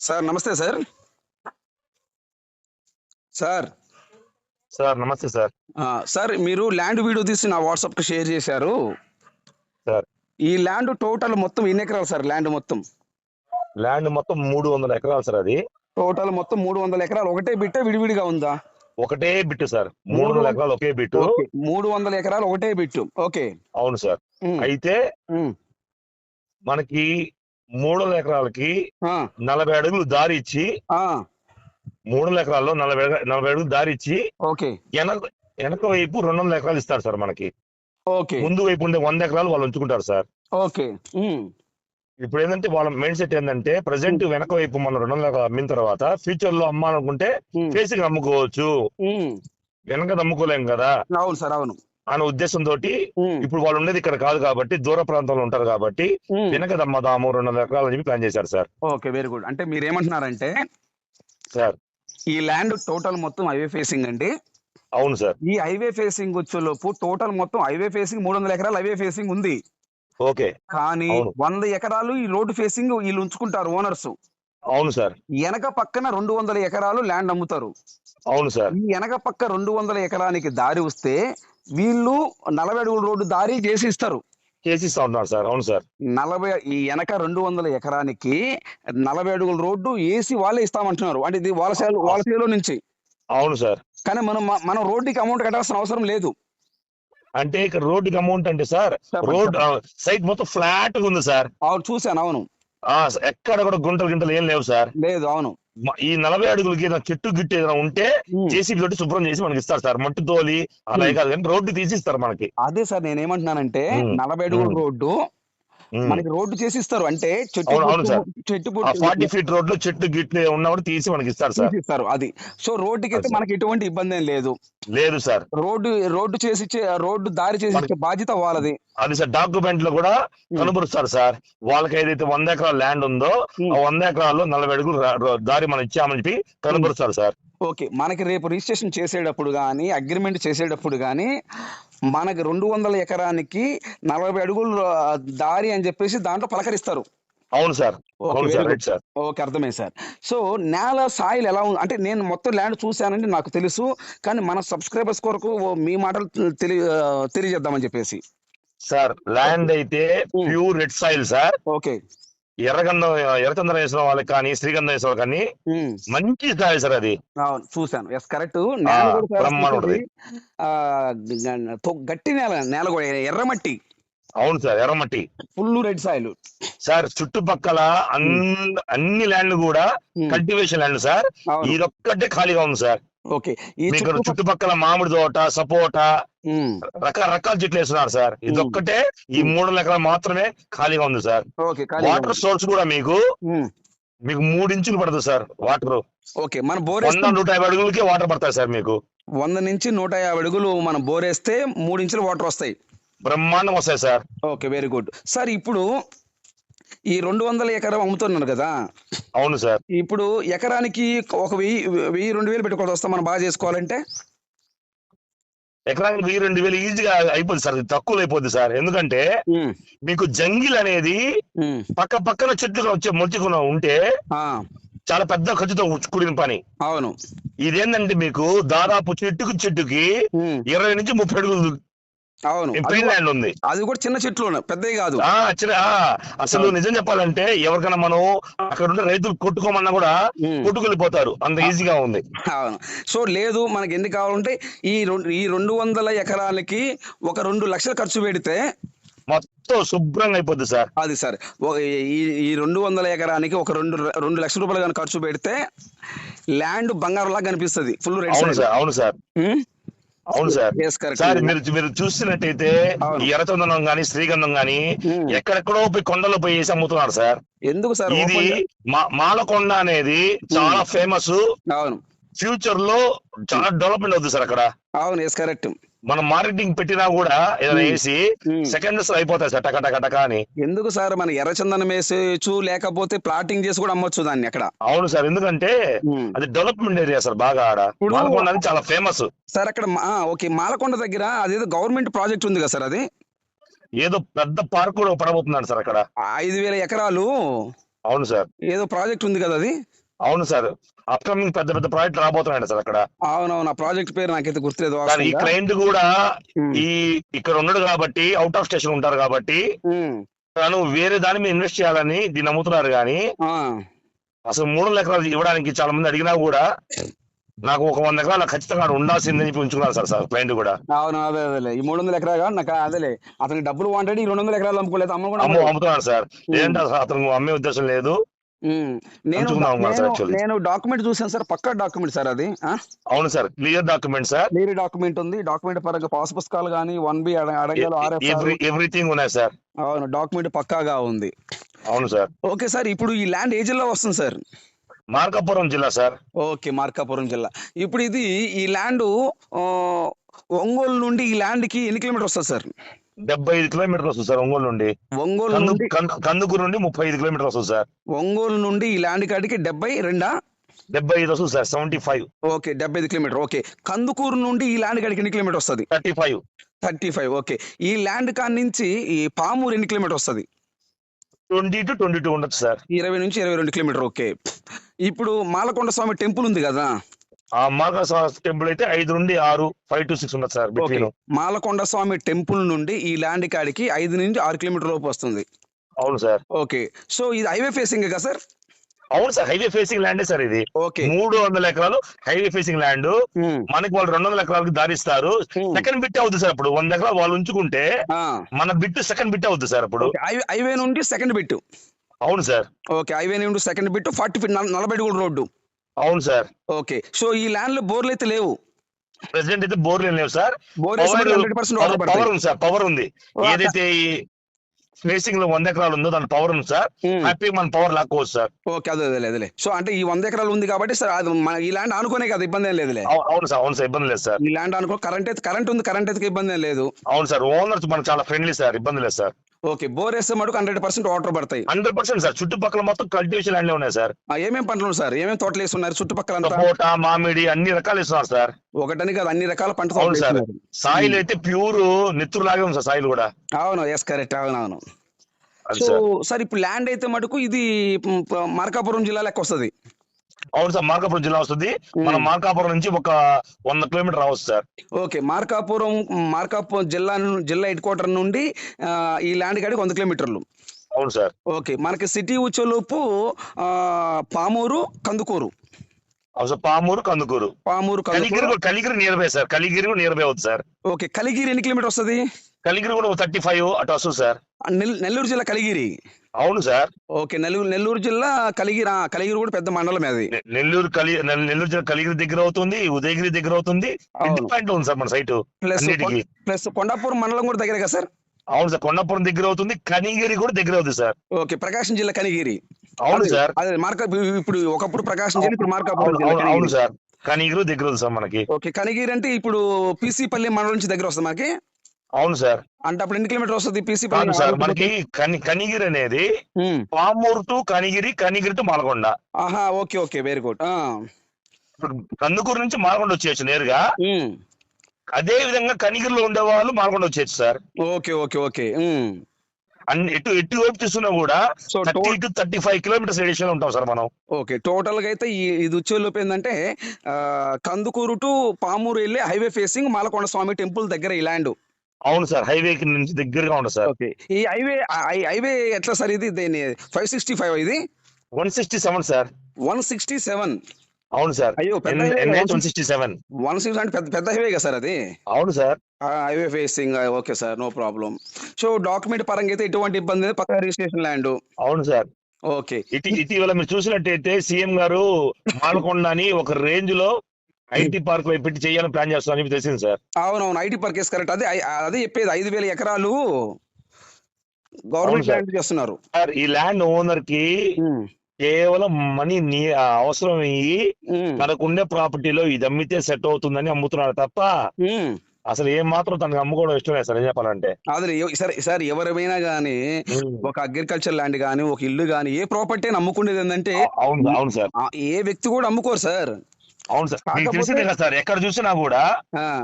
Sir నమస్తే sir. Sir. Sir నమస్తే sir. Sir మీరు ల్యాండ్ వీడియో తీసి నా వాట్సాప్కి షేర్ చేశారు. సార్. ఈ ల్యాండ్ టోటల్ మొత్తం ఎన్ని ఎకరాలు సార్ ల్యాండ్ మొత్తం? ల్యాండ్ మొత్తం మూడు వందల ఎకరాలు సార్ అది. టోటల్ మొత్తం మూడు వందల ఎకరాలు. ఒకటే బిట్ట విడివిడిగా ఉందా? ఒకటే బిట్టు సార్. మూడు వందల ఎకరాలు ఒకే బిట్టు. మూడు వందల ఎకరాలు ఒకటే బిట్టు. ఓకే. అవును సార్. అయితే మనకి మూడు వందల ఎకరాలకి నలభై అడుగులు దారి ఇచ్చి మూడు వందల ఎకరాల్లో నలభై నలభై అడుగులు దారి ఇచ్చి ఓకే. వెనక వెనక వైపు రెండు వందల ఎకరాలు ఇస్తారు సార్ మనకి. ఓకే. ముందు వైపు ఉండే వంద ఎకరాలు వాళ్ళు ఉంచుకుంటారు సార్. ఓకే. ఇప్పుడు ఏంటంటే వాళ్ళ మైండ్ సెట్ ఏంటంటే ప్రజెంట్ వెనక వైపు మనం రెండు వందల ఎకరాలు అమ్మిన తర్వాత ఫ్యూచర్లో అమ్మాలనుకుంటే అమ్ముకోవచ్చు. ఉమ్. వెనక అమ్ముకోలేం కదా. అవును సార్ అవును. అనే ఉద్దేశంతో ఇప్పుడు వాళ్ళు ఉండేది ఇక్కడ కాదు కాబట్టి దూర ప్రాంతంలో ఉంటారు కాబట్టి. వెనక దమ్మదాము రెండు వందల ఎకరాలు అని చెప్పి ప్లాన్ చేశారు సార్. Okay very good. అంటే మీరు ఏమంటున్నారంటే సార్. ఈ ల్యాండ్ టోటల్ మొత్తం హైవే ఫేసింగ్ అండి. అవును సార్. ఈ హైవే ఫేసింగ్ వచ్చేలోపు టోటల్ మొత్తం హైవే ఫేసింగ్ మూడు వందల ఎకరాలు హైవే ఫేసింగ్ ఉంది. ఓకే. కానీ. వంద ఎకరాలు ఈ రోడ్డు ఫేసింగ్ వీళ్ళు ఉంచుకుంటారు ఓనర్స్. అవును సార్. వెనక పక్కన రెండు వందల ఎకరాలు ల్యాండ్ అమ్ముతారు. అవును సార్. ఈ వెనక పక్క రెండు వందల ఎకరానికి దారి వస్తే వీళ్ళు నలభై అడుగుల రోడ్డు దారి చేసి ఇస్తారు చేసిస్తా ఉన్నారు సార్ అవును సార్. నలభై ఈ వెనక రెండు వందల ఎకరానికి నలభై అడుగుల రోడ్డు వేసి వాళ్ళే ఇస్తామంటున్నారు. అంటే ఇది వాళ్ళ సేలు వాళ్ళ సేలో నుంచి. అవును సార్. కానీ మనం మనం రోడ్డుకి అమౌంట్ కట్టాల్సిన అవసరం లేదు. అంటే ఇక్కడ రోడ్డుకి అమౌంట్ అంటే సార్ రోడ్ సైట్ మొత్తం ఫ్లాట్ ఉంది సార్. అవును చూశాను అవును. ఎక్కడ కూడా గుంటలు గింటలు ఏం లేవు సార్. లేదు అవును. ఈ నలభై అడుగులకి ఏదైనా చెట్టు గిట్టు ఏదైనా ఉంటే. జేసీబీ తోటి శుభ్రం చేసి మనకి ఇస్తారు సార్ మట్టి తోలి అలాగే కాదు కానీ రోడ్డు తీసి ఇస్తారు మనకి అదే సార్ నేను ఏమంటున్నానంటే ఉమ్. నలభై అడుగుల. రోడ్డు. మనకి రోడ్డు చేసి ఇస్తారు అంటే చెట్టు. చెట్టు ఫార్టీ ఫీట్ రోడ్లో చెట్టు గిట్లు ఉన్నా కూడా తీసి మనకి ఇస్తారు సార్. ఇస్తారు అది. సో రోడ్డుకి అయితే. మనకి ఎటువంటి ఇబ్బంది ఏం లేదు. లేదు సార్. రోడ్డు రోడ్డు చేసి రోడ్డు దారి చేసి బాధ్యత వాళ్ళది. అది సార్ డాక్యుమెంట్లో కూడా. కనబరుస్తారు సార్. వాళ్ళకి ఏదైతే వంద ఎకరాల ల్యాండ్ ఉందో. ఆ వంద ఎకరాల్లో నలభై అడుగులు దారి మనం ఇచ్చామని చెప్పి కనబరుస్తారు సార్. ఓకే మనకి రేపు రిజిస్ట్రేషన్ చేసేటప్పుడు కానీ అగ్రిమెంట్ చేసేటప్పుడు కానీ మనకి రెండు వందల ఎకరానికి నలభై అడుగులు దారి అని చెప్పేసి దాంట్లో పలకరిస్తారు. అవును సార్. ఓకే, అర్థమైంది సార్. సో నేల సాయిల్ ఎలా ఉంది అంటే నేను మొత్తం ల్యాండ్ చూశానండి నాకు తెలుసు కానీ మన సబ్స్క్రైబర్స్ కొరకు మీ మాటలు తెలి ఆ, తెలియజేద్దామని చెప్పేసి. సార్ ల్యాండ్ అయితే. Pure red soil sir. Okay. ఎర్రగంధం ఎర్రచందనం వేసిన వాళ్ళకి కానీ శ్రీగంధం వేసిన వాళ్ళకి కానీ మంచి సాయిల్ సార్ అది. అవును చూశాను. ఎస్ కరెక్ట్ గట్టి నేల నేల కూడా ఎర్రమట్టి అవును సార్ ఎర్రమట్టి ఫుల్ రెడ్ సాయిల్ సార్ చుట్టుపక్కల అన్ని ల్యాండ్లు కూడా కల్టివేషన్ ల్యాండ్ సార్. ఇదొక్కటే ఖాళీగా ఉంది సార్. ఓకే. ఈ మీకు చుట్టుపక్కల మామిడి తోట సపోటా రకరకాల చెట్లు వేస్తున్నారు సార్. ఇదొక్కటే ఈ ఉమ్. మూడు వందల ఎకరాలు మాత్రమే ఖాళీగా ఉంది సార్. వాటర్. సోర్స్ కూడా మీకు మీకు మూడు ఇంచులు పడుతుంది సార్ వాటర్. ఓకే మన బోర్ వంద నూట యాభై అడుగులకి వాటర్ పడతాయి సార్ మీకు. వంద నుంచి నూట యాభై అడుగులు మనం బోర్ వేస్తే మూడు ఇంచులు వాటర్ వస్తాయి. బ్రహ్మాండం వస్తాయి sir. Okay very good. Sir ఇప్పుడు ఈ రెండు వందల ఎకరం అమ్ముతున్నారు కదా? అవును సార్. ఇప్పుడు ఎకరానికి ఒక వెయ్యి వెయ్యి రెండు వేలు పెట్టుకోవాల్సి వస్తాం మనం బాగా చేసుకోవాలంటే? ఎకరానికి వెయ్యి రెండు వేలు ఈజీగా అయిపోద్ది సార్ తక్కువ అయిపోద్ది సార్. ఎందుకంటే మీకు జంగిల్ అనేది పక్క పక్కన చెట్లు వచ్చే మొలుచుకున్న ఉంటే ఆ, చాలా పెద్ద ఖర్చుతో కూడిన పని. అవును. ఇదేంటంటే మీకు దాదాపు చెట్టుకు చెట్టుకి ఇరవై నుంచి ముప్పై అడుగులు అవును. ల్యాండ్ ఉంది. అది కూడా చిన్న చెట్లు పెద్దవి కాదు. అసలు నిజం చెప్పాలంటే ఎవరికైనా మనం అక్కడ ఉండే రైతులు కొట్టుకోమన్నా కూడా. కొట్టుకెళ్ళిపోతారు. అంత ఈజీగా ఉంది. అవును. సో లేదు మనకి ఎన్ని కావాలంటే ఈ రెండు ఈ రెండు వందల ఎకరాలకి ఒక రెండు లక్షలు ఖర్చు పెడితే మొత్తం శుభ్రంగా అయిపోద్ది సార్. అది సార్. ఈ రెండు వందల ఎకరానికి ఒక రెండు రెండు లక్షల రూపాయలు కానీ ఖర్చు పెడితే ల్యాండ్ బంగారం లాగా కనిపిస్తుంది ఫుల్ అవును రెడ్ సార్ అవును సార్. అవును సార్. సార్ మీరు మీరు. ఈ ఎర్రచందనం గాని శ్రీగంధం గాని. ఎక్కడెక్కడో పోయి కొండలో పోయి వేసి అమ్ముతున్నారు సార్. ఎందుకు సార్ ఇది మాలకొండ అనేది చాలా ఫేమస్. అవును. ఫ్యూచర్లో చాలా డెవలప్మెంట్ అవుతుంది సార్ అక్కడ. అవును ఎస్ కరెక్ట్. మనం మార్కెటింగ్ పెట్టినా కూడా ఏదైనా. వేసి. సెకండ్స్ అయిపోతాయి సార్ టక టక టక అని. ఎందుకు సార్ మన ఎర్రచందనం వేసేయచ్చు లేకపోతే ప్లాటింగ్ చేసి కూడా అమ్మొచ్చు దాన్ని అక్కడ? అవును సార్ ఎందుకంటే. అది డెవలప్మెంట్ ఏరియా సార్ బాగా ఆడ. మాలకొండ చాలా ఫేమస్. సార్ అక్కడ ఓకే మాలకొండ దగ్గర అదేదో గవర్నమెంట్ ప్రాజెక్ట్ ఉంది కదా సార్ అది? ఏదో పెద్ద పార్క్ కూడా పడబోతున్నాడు సార్ అక్కడ. ఐదు వేల ఎకరాలు? అవును సార్. ఏదో ప్రాజెక్ట్ ఉంది కదా అది? అవును సార్. అప్కమింగ్ పెద్ద పెద్ద ప్రాజెక్ట్ రాబోతున్నాయండి సార్ అక్కడ. అవునవును. ఆ ప్రాజెక్ట్ పేరు నాకైతే గుర్తులేదు సార్ ఈ. క్లయింట్ కూడా ఈ ఇక్కడ ఉన్నాడు కాబట్టి అవుట్ ఆఫ్ స్టేషన్ ఉంటారు కాబట్టి తను వేరే దాని మీద ఇన్వెస్ట్ చేయాలని దీన్ని నమ్ముతున్నారు కానీ అసలు మూడు వందల ఎకరాలు ఇవ్వడానికి చాలా మంది అడిగినా కూడా నాకు ఒక వంద ఎకరాలు ఖచ్చితంగా ఉండాల్సిందని చెప్పి ఉంచుకున్నారు సార్ సార్ క్లయింట్ కూడా. అవును అదే అదేలే ఈ మూడు వందల ఎకరాగా నాకు అదేలే. అతనికి డబ్బులు వాంటెడ్ ఈ రెండు వందల ఎకరాలు అమ్ముకోలేదు అమ్మ కూడా అమ్ము అమ్ముతున్నాడు సార్. అసలు అతను అమ్మే ఉద్దేశం లేదు. నేను నేను- డాక్యుమెంట్ చూసాను సార్ పక్కా డాక్యుమెంట్ సార్ అది అవును sir clear document sir. Clear document ఉంది. డాక్యుమెంట్ పరంగా పాస్ పుస్తకాలు కానీ వన్ బి అడగాలి ఎవ్రీథింగ్ ఉన్నాయి సార్. అవును డాక్యుమెంట్ పక్కాగా ఉంది. అవును సార్. ఓకే సార్ ఇప్పుడు ఈ ల్యాండ్ ఏ జిల్లా వస్తుంది సార్? మార్కాపురం జిల్లా సార్. ఓకే మార్కాపురం జిల్లా. ఇప్పుడు ఇది ఈ ల్యాండ్ ఒంగోలు నుండి ఈ ల్యాండ్కి ఎన్ని కిలోమీటర్ వస్తుంది సార్? డెబ్బై ఐదు కిలోమీటర్లు వస్తుంది సార్ ఒంగోలు నుండి. ఒంగోలు నుండి కందు- కందుకూరు నుండి ముప్పై ఐదు కిలోమీటర్లు వస్తుంది సార్. ఒంగోలు నుండి ఈ ల్యాండ్ కాడికి డెబ్బై రెండా? డెబ్బై ఐదు వస్తుంది సార్ సెవెంటీ ఫైవ్. ఓకే డెబ్బై ఐదు కిలోమీటర్ ఓకే. కందుకూరు నుండి ఈ ల్యాండ్ కాడికి ఎన్ని కిలోమీటర్ వస్తుంది? Thirty five. Thirty five okay. ఈ ల్యాండ్ కాడి నుంచి ఈ పామూరు ఎన్ని కిలోమీటర్ వస్తుంది? ట్వంటీ టు ట్వంటీ టూ ఉండొచ్చు సార్. ఇరవై నుంచి ఇరవై రెండు కిలోమీటర్ ఓకే. ఇప్పుడు మాలకొండ స్వామి టెంపుల్ ఉంది కదా ఆ మార్కా టెంపుల్ అయితే ఐదు నుండి ఆరు ఫైవ్ టు సిక్స్ ఉండదు sir okay. Between Malakonda Swami temple నుండి ఈ ల్యాండ్ కాడికి ఐదు నుంచి ఆరు కిలోమీటర్ లోపు వస్తుంది. అవును సార్. ఓకే. సో ఇది హైవే ఫేసింగ్ కదా సార్? అవును సార్ హైవే ఫేసింగ్ ల్యాండే సార్ ఇది. ఓకే. మూడు వందల ఎకరాలు హైవే ఫేసింగ్ ల్యాండ్ ఉమ్, మనకి వాళ్ళు రెండు వందల ఎకరాలకు దారిస్తారు ఉమ్. సెకండ్ బిట్ అవుతుంది సార్ అప్పుడు. వంద ఎకరాలు వాళ్ళు ఉంచుకుంటే ఆ, మన బిట్ సెకండ్ బిట్ అవుతుంది సార్ అప్పుడు. ఓకే, హైవే హైవే నుండి సెకండ్ బిట్ అవును సార్. ఓకే. హైవే నుండి సెకండ్ బిట్ ఫార్టీ ఫీట్ నలభై అడుగుల రోడ్డు. అవును సార్. ఓకే. సో ఈ ల్యాండ్లో బోర్లు అయితే లేవు. ప్రెసిడెంట్ అయితే బోర్ లేవు సార్. పవర్ ఉంది సార్ పవర్ ఉంది. ఏదైతే ఈ ఫేసింగ్లో వంద ఎకరాలు ఉందో దాని పవర్ ఉంది సార్. ఉమ్. హ్యాపీ మన పవర్ లాక్కోవచ్చు సార్. ఓకే అదే అదే అదేలే సో అంటే ఈ వంద ఎకరాలు ఉంది కాబట్టి సార్ అది మన ఈ ల్యాండ్ అనుకునే కదా ఇబ్బంది ఏం లేదులే. అవు- అవును సార్ అవును సార్ ఇబ్బంది లేదు సార్. ఈ ల్యాండ్ అనుకో కరెంట్ అయితే కరెంట్ ఉంది కరెంట్ అయితే ఇబ్బంది ఏం లేదు. అవును సార్ ఓనర్స్ మనకు చాలా ఫ్రెండ్లీ సార్ ఇబ్బంది లేదు సార్. ఓకే బోర్ వేస్తే మటుకు హండ్రెడ్ పర్సెంట్ వాటర్ పడతాయి. హండ్రెడ్ పర్సెంట్ సార్ చుట్టుపక్కల మొత్తం కల్టివేషన్ ల్యాండ్ ఉన్నాయి సార్. ఆ, ఏమేం పంటలు సార్? ఏమేం తోటలు వేస్తున్నారు చుట్టుపక్కల సపోటా మామిడి అన్ని రకాలు ఇస్తున్నారు సార్. ఒకటని కాదు అన్ని రకాల పంట అవును సార్. వేస్తున్నారు. సాయిల్ అయితే ప్యూర్ నెత్తురు లాగే ఉంది సార్ సాయిల్ కూడా. అవును ఎస్ కరెక్ట్ అవును అవును సో సార్ ఇప్పుడు ల్యాండ్ అయితే మటుకు ఇది మార్కాపురం జిల్లా లెక్క వస్తుంది. అవును సార్ మార్కాపురం జిల్లా వస్తుంది. మన. మార్కాపురం నుంచి ఒక వంద కిలోమీటర్ రావచ్చు సార్. ఓకే మార్కాపురం మార్కాపురం జిల్లా జిల్లా హెడ్ క్వార్టర్ నుండి ఈ ల్యాండ్ కాడికి వంద కిలోమీటర్లు. అవును సార్. ఓకే మనకి సిటీ వచ్చేలోపు ఆ, పామూరు కందుకూరు. అవును సార్ పామూరు కందుకూరు పామూరు కలిగిరి కూడా- Kaligiri nearby sir Kaligiri కూడా నియర్ బై అవుతుంది సార్ ఓకే కలిగిరి ఎన్ని కిలోమీటర్ వస్తుంది? కలిగిరి కూడా థర్టీ ఫైవ్ అటు వస్తుంది సార్ నెల్- నెల్లూరు జిల్లా కలిగిరి అవును సార్ ఓకే నెల్లూరు నెల్లూరు జిల్లా కలిగిరి కలిగిరి కూడా పెద్ద మండలం అది. నెల్లూరు కలి నెల్- నెల్లూరు జిల్లా కలిగిరి దగ్గర అవుతుంది ఉదయగిరి దగ్గర అవుతుంది. పాయింట్ ఉంది సార్ మన సైట్ ప్లస్ ప్లస్ కొండాపురం మండలం కూడా దగ్గరే కదా సార్ అవును సార్ కొండాపురం దగ్గర అవుతుంది కనిగిరి కూడా దగ్గర అవుతుంది సార్ ఓకే ప్రకాశం జిల్లా కనిగిరి అవును సార్. అదే మార్కా ఇప్పుడు ఒకప్పుడు ప్రకాశం జిల్లా ఇప్పుడు మార్కాపురం అవును. సార్. కనిగిరి దగ్గర సార్ మనకి. ఓకే కనిగిరి అంటే ఇప్పుడు పీసీ పల్లి మండలం నుంచి దగ్గర వస్తుంది మనకి అవును సార్. అంటే అప్పుడు ఎన్ని కిలోమీటర్ వస్తుంది పీసీ కాదు సార్ మనకి కని కనిగిరి అనేది. Pamuru to Kanigiri Kanigiri to Malakonda. ఆహా ఓకే ఓకే వెరీ గుడ్. ఇప్పుడు కందుకూరు నుంచి మాలకొండ వచ్చేయచ్చు నేరుగా. అదే విధంగా కనిగిరిలో ఉండే వాళ్ళు మాలకొండ వచ్చేయచ్చు సార్. Okay okay okay. అన్ని ఎటు ఎటు వైపు తీసుకున్నా కూడా thirty to thirty five kilometres రేడియేషన్లో ఉంటాం సార్ మనం. ఓకే టోటల్గా అయితే ఇది వచ్చేలోపు ఏంటంటే కందుకూరు టు పామూరు వెళ్ళి highway facing Malakonda Swami temple దగ్గర ఈ ల్యాండ్. అవును సార్ హైవే నుంచి దగ్గరగా ఉంటుంది సార్. ఓకే ఈ హైవే హైవే ఎట్లా సార్ ఇది? దీని ఫైవ్ సిక్స్టీ ఫైవ్ ఇది? One sixty seven sir. One sixty seven. అవును సార్. అయ్యో one sixty seven. One six అంటే పెద్ద పెద్ద హైవే కదా సార్ అది? అవును sir. Highway facing okay sir no problem. So document పరంగా అయితే ఎటువంటి ఇబ్బంది లేదు. పక్క రిజిస్ట్రేషన్ ల్యాండ్. అవును సార్. ఓకే. ఇటీ ఇటీవల మీరు చూసినట్టయితే సీఎం గారు మాలకొండ అని ఒక రేంజ్లో ఐటీ పార్క్ వైపు పెట్టి చేయాలని ప్లాన్ చేస్తామని చెప్పి తెలిసింది సార్. అవునవును. IT purchase correct. అదే అదే చెప్పేది. ఐదు వేల ఎకరాలు గవర్నమెంట్. ల్యాండ్ చేస్తున్నారు. సార్ ఈ ల్యాండ్ ఓనర్కి కేవలం మనీ అవసరం అయ్యి తనకుండే ప్రాపర్టీలో ఇది అమ్మితే సెట్ అవుతుందని అమ్ముతున్నాడు తప్ప. అసలు ఏం మాత్రం తనకు అమ్ముకోవడం ఇష్టం లేదు సార్ ఏం చెప్పాలంటే. అదే ఎవ- సార్ సార్ ఎవరైనా కానీ ఒక అగ్రికల్చర్ ల్యాండ్ కానీ ఒక ఇల్లు కానీ ఏ ప్రాపర్టీ నమ్ముకునేది ఏంటంటే అవును అవును సార్. ఏ వ్యక్తి కూడా అమ్ముకోరు సార్. అవును సార్ మీకు తెలిసిందే కదా సార్ ఎక్కడ చూసినా కూడా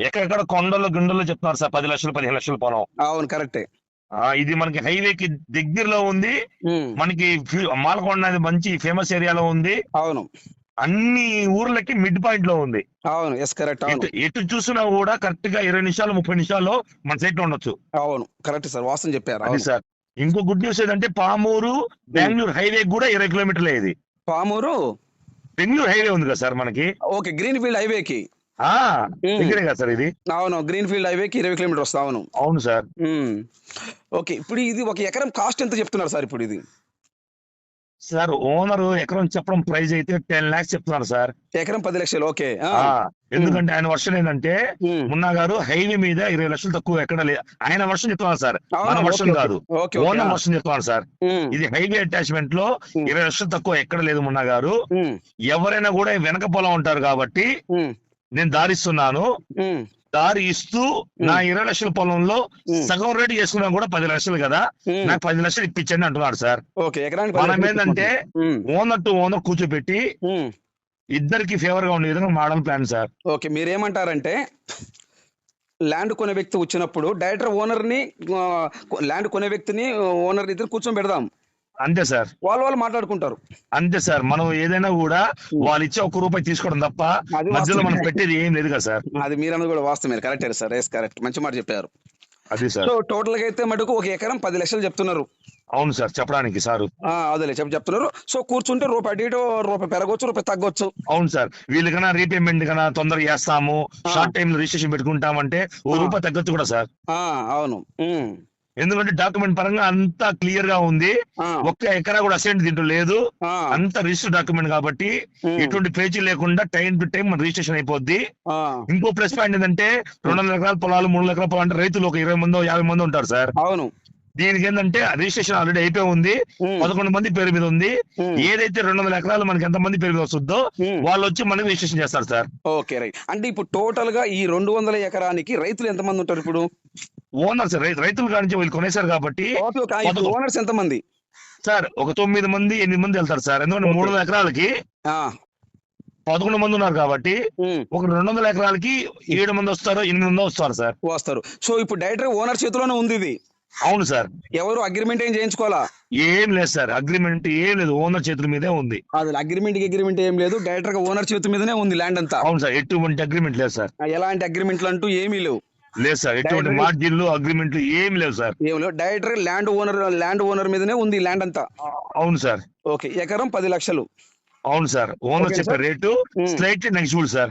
ఎక్కడెక్కడ కొండలు గుండెలు చెప్తున్నారు సార్ పది లక్షలు పదిహేను లక్షలు పొలం. అవును కరెక్టే. ఇది మనకి హైవేకి దగ్గరలో ఉంది. మనకి మాలకొండ అనేది మంచి ఫేమస్ ఏరియాలో ఉంది. అవును. అన్ని ఊర్లకి మిడ్ పాయింట్లో ఉంది. అవును ఎస్ కరెక్ట్ అవును. ఎటు చూసినా కూడా కరెక్ట్గా ఇరవై నిమిషాలు ముప్పై నిమిషాల్లో మన సైట్లో ఉండొచ్చు. అవును కరెక్ట్ సార్ వాస్తవం చెప్పారు అవును. సార్. ఇంకో గుడ్ న్యూస్ ఏంటంటే పామూరు బెంగళూరు హైవే కూడా ఇరవై కిలోమీటర్లే ఇది. పామూరు? బెంగళూరు హైవే ఉంది కదా సార్ మనకి? ఓకే గ్రీన్ ఫీల్డ్ హైవేకి. దగ్గరే కదా సార్ ఇది? అవును గ్రీన్ ఫీల్డ్ హైవేకి ఇరవై కిలోమీటర్ వస్తా అవును. అవును సార్. ఓకే ఇప్పుడు ఇది ఒక ఎకరం కాస్ట్ ఎంత చెప్తున్నారు సార్ ఇప్పుడు ఇది? సార్ ఓనర్ ఎకరం చెప్పడం ప్రైస్ అయితే టెన్ లాక్స్ చెప్తున్నారు సార్ ఎకరం పది లక్షలు ఓకే ఎందుకంటే ఆయన వర్షన్ ఏంటంటే. మున్నా గారు హైవే మీద ఇరవై లక్షలు తక్కువ ఎక్కడ లేదు ఆయన వర్షన్ చెప్తున్నారు సార్? మన వర్షన్ ఓకే, కాదు ఓనర్ ఆ. వర్షన్ చెప్తున్నారు సార్. ఇది హైవే అటాచ్మెంట్లో. ఇరవై లక్షలు తక్కువ ఎక్కడ లేదు మున్నా గారు. ఎవరైనా కూడా వెనక పొలం ఉంటారు కాబట్టి. నేను దారిస్తున్నాను. దారి ఇస్తూ నా ఇరవై లక్షల పొలంలో. సగం రేటు చేసుకున్నా కూడా పది లక్షలు కదా. నాకు పది లక్షలు ఇప్పించండి అంటున్నాడు సార్ మనం ఏంటంటే. ఓనర్ టు ఓనర్ కూర్చోబెట్టి. ఇద్దరికి ఫేవర్గా ఉండే విధంగా మోడల్ ప్లాన్ సార్ ఓకే మీరేమంటారంటే ల్యాండ్ కొనే వ్యక్తి వచ్చినప్పుడు డైరెక్టర్ ఓనర్ని ల్యాండ్ కొనే వ్యక్తిని ఓనర్ ఇద్దరు కూర్చొని పెడదాం అంతే సార్. వాళ్ళు వాళ్ళు మాట్లాడుకుంటారు. అంతే సార్. మనం ఏదైనా కూడా వాళ్ళు ఇచ్చే ఒక్క రూపాయి తీసుకోవడం తప్ప అది మధ్యలో మనం. పెట్టేది ఏం లేదు కదా సార్. అది మీరన్నది కూడా వాస్తవమే. కరెక్టే సార్. ఎస్ కరెక్ట్ మంచి మాట చెప్పారు. అది సార్. సో టోటల్గా అయితే మటుకు ఒక ఎకరం పది లక్షలు చెప్తున్నారు. అవును సార్. చెప్పడానికి సారు. ఆ, అదేలే చెప్పి చెప్తున్నారు. సో కూర్చుంటే రూపాయి ఇటు రూపాయి పెరగవచ్చు రూపాయి తగ్గొచ్చు. అవును సార్. వీళ్ళకన్నా రీపేమెంట్ కన్నా తొందరగా చేస్తాము. షార్ట్ టైం లో రిజిస్ట్రేషన్ పెట్టుకుంటామంటే ఓ. రూపాయి తగ్గొచ్చు కూడా సార్. అవును. ఎందుకంటే డాక్యుమెంట్ పరంగా అంతా క్లియర్గా ఉంది. ఒక్క ఎకరా కూడా అసెంట్ దీంట్లో లేదు. అంత రిజిస్టర్ డాక్యుమెంట్ కాబట్టి ఎటువంటి పేజీ లేకుండా టైం టు టైం మన రిజిస్ట్రేషన్ అయిపోద్ది. ఇంకో ప్లస్ పాయింట్ ఏంటంటే రెండు వందల ఎకరాల పొలాలు మూడు ఎకరాల పొలాలు అంటే రైతులు ఒక ఇరవై మంది యాభై మంది ఉంటారు సార్. అవును. దీనికి ఏంటంటే రిజిస్ట్రేషన్ ఆల్రెడీ అయిపోయి ఉంది. పదకొండు మంది పేరు మీద ఉంది. ఏదైతే రెండు వందల ఎకరాలు మనకి ఎంత మంది పేరు మీద వస్తుందో. వాళ్ళు వచ్చి మనకి రిజిస్ట్రేషన్ చేస్తారు సార్. Okay right. అంటే ఇప్పుడు టోటల్గా ఈ రెండు వందల ఎకరానికి రైతులు ఎంతమంది ఉంటారు ఇప్పుడు? ఓనర్స్ రైతుల నుంచి వీళ్ళు కొనేశారు కాబట్టి ఓనర్స్ ఎంతమంది? సార్ ఒక తొమ్మిది మంది ఎనిమిది మంది వెళ్తారు సార్. ఎందుకంటే. మూడు వందల ఎకరాలకి పదకొండు మంది ఉన్నారు కాబట్టి ఒక రెండు వందల ఎకరాలకి ఏడు మంది వస్తారు ఎనిమిది మంది వస్తారు సార్. వస్తారు. సో ఇప్పుడు డైరెక్టర్ ఓనర్ చేతిలోనే ఉంది ఇది? అవును సార్. ఎవరు అగ్రిమెంట్ ఏం చేయించుకోవాలా? ఏం లేదు సార్. అగ్రిమెంట్ ఏం లేదు. ఓనర్ చేతుల మీదే ఉంది. అది అగ్రిమెంట్ అగ్రిమెంట్ ఏం లేదు. డైరెక్టర్గా ఓనర్ చేతి మీదనే ఉంది ల్యాండ్ అంతా. అవును సార్. ఎటువంటి అగ్రిమెంట్ లేదు సార్. ఎలాంటి అగ్రిమెంట్లు అంటూ ఏమీ లేవు. లేదు సార్ ఎటువంటి మార్జిన్లు అగ్రిమెంట్లు ఏం లేవు సార్. ఏం లేవు. Director land owner land owner మీదనే ఉంది ల్యాండ్ అంతా. అవును సార్. ఓకే ఎకరం పది లక్షలు. అవును సార్ ఓనర్ చెప్పే. Rate. Slightly negotiable sir.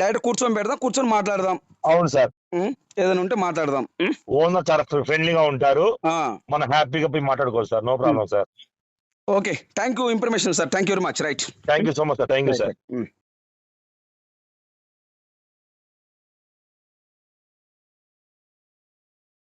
Direct కూర్చొని పెడదాం కూర్చొని మాట్లాడదాం. అవును సార్. ఏదైనా ఉంటే మాట్లాడదాం. ఓనర్ చాలా ఫ్రెండ్లీగా ఉంటారు. మనం హ్యాపీగా పోయి మాట్లాడుకోవచ్చు sir. No problem sir. Okay thank you information sir thank you very much right thank you so much sir thank you sir.